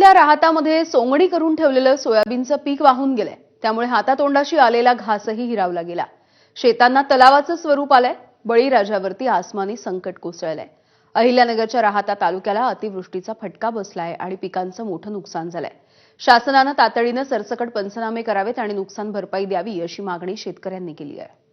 तालुक्यातल्या राहतामध्ये सोंगणी करून ठेवलेलं सोयाबीनचं पीक वाहून गेलंय. त्यामुळे हातातोंडाशी आलेला घासही हिरावला गेला. शेतांना तलावाचं स्वरूप आलंय. बळीराजावरती आसमानी संकट कोसळलंय. अहिल्यानगरच्या राहता तालुक्याला अतिवृष्टीचा फटका बसलाय आणि पिकांचं मोठं नुकसान झालंय. शासनानं तातडीनं सरसकट पंचनामे करावेत आणि नुकसान भरपाई द्यावी अशी मागणी शेतकऱ्यांनी केली आहे.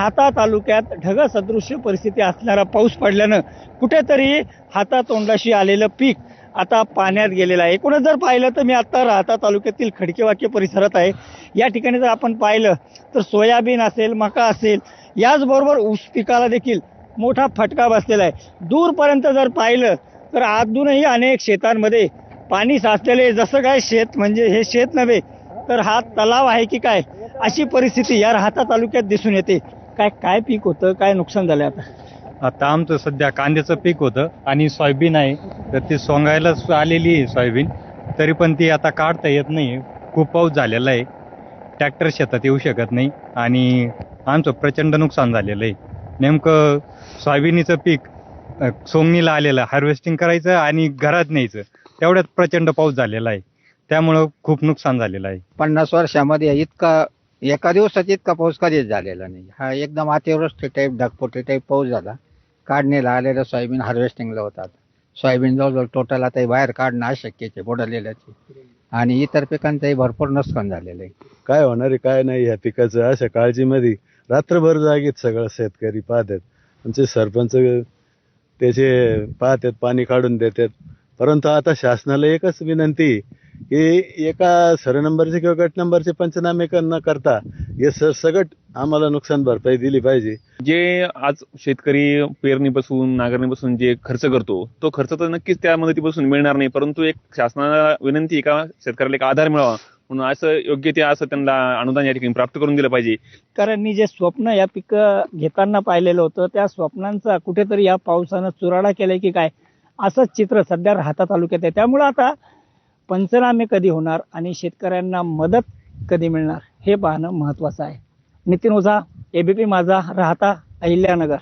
हाता तालुक्यात ढगसदृश्य परिस्थिती असणारा पाऊस पडल्यानं कुठेतरी हातातोंडाशी आलेलं पीक आता पाण्यात गेलेलं आहे. एकूणच जर पाहिलं तर मी आता राहता तालुक्यातील खडकेवाक्य परिसरात आहे. या ठिकाणी जर आपण पाहिलं तर सोयाबीन असेल मका असेल याचबरोबर ऊस पिकाला देखील मोठा फटका बसलेला आहे. दूरपर्यंत जर पाहिलं तर अजूनही अनेक शेतांमध्ये पाणी साचलेले जसं काय शेत म्हणजे हे शेत नव्हे तर हा तलाव आहे की काय अशी परिस्थिती या राहता तालुक्यात दिसून येते. काय काय पीक होतं? काय नुकसान झालं आता? आता आमचं सध्या कांद्याचं पीक होतं आणि सोयाबीन आहे. तर ती सोंगायला आलेली आहे सोयाबीन. तरी पण ती आता काढता येत नाही. खूप पाऊस झालेला आहे. ट्रॅक्टर शेतात येऊ शकत नाही. आणि आमचं प्रचंड नुकसान झालेलं आहे. नेमकं सोयाबीनीचं पीक अ, सोंगणीला आलेलं हार्वेस्टिंग करायचं आणि घरात न्यायचं. तेवढ्यात प्रचंड पाऊस झालेला आहे. त्यामुळं खूप नुकसान झालेलं आहे. पन्नास वर्षामध्ये इतका एका दिवसात इतका पाऊस कधीच झालेला नाही. हा एकदम अतिवृष्टी टाईप ढगपोटी टाईप पाऊस झाला. काढणीला आलेलं सोयाबीन हार्वेस्टिंगला होतात. सोयाबीन जवळजवळ टोटल आता बाहेर काढणं अशक्यचे आहे आणि इतर पिकांचंही भरपूर नुकसान झालेलं आहे. काय होणार आहे काय नाही ह्या पिकाचं अशा काळजीमध्ये रात्रभर जागेत सगळं शेतकरी पाहतात. आमचे सरपंच त्याचे पाहतात पाणी काढून देतात. परंतु आता शासनाला एकच विनंती की एका सर नंबरचे किंवा गट नंबरचे पंचनामे क- न करता हे सरसगट आम्हाला नुकसान भरपाई दिली पाहिजे. जे आज शेतकरी पेरणीपासून नांगरणीपासून जे खर्च करतो तो खर्च तर नक्कीच त्या मदतीपासून मिळणार नाही परंतु एक शासनाला विनंती आहे का शेतकऱ्याला एक आधार मिळावा? म्हणून असं योग्य ते असं त्यांना अनुदान या ठिकाणी प्राप्त करून दिलं पाहिजे. कारण जे स्वप्न या पीक घेताना पाहिलेलं होतं त्या स्वप्नांचा कुठेतरी या पावसानं चुराडा केलाय की काय? असंच चित्र सध्या राहता तालुक्यात आहे. त्यामुळं आता पंचनामे कधी होणार आणि शेतकऱ्यांना मदत कधी मिळणार हे पाहणं महत्वाचं आहे. नितीन ओझा एबीपी माझा राहता अहिल्यानगर.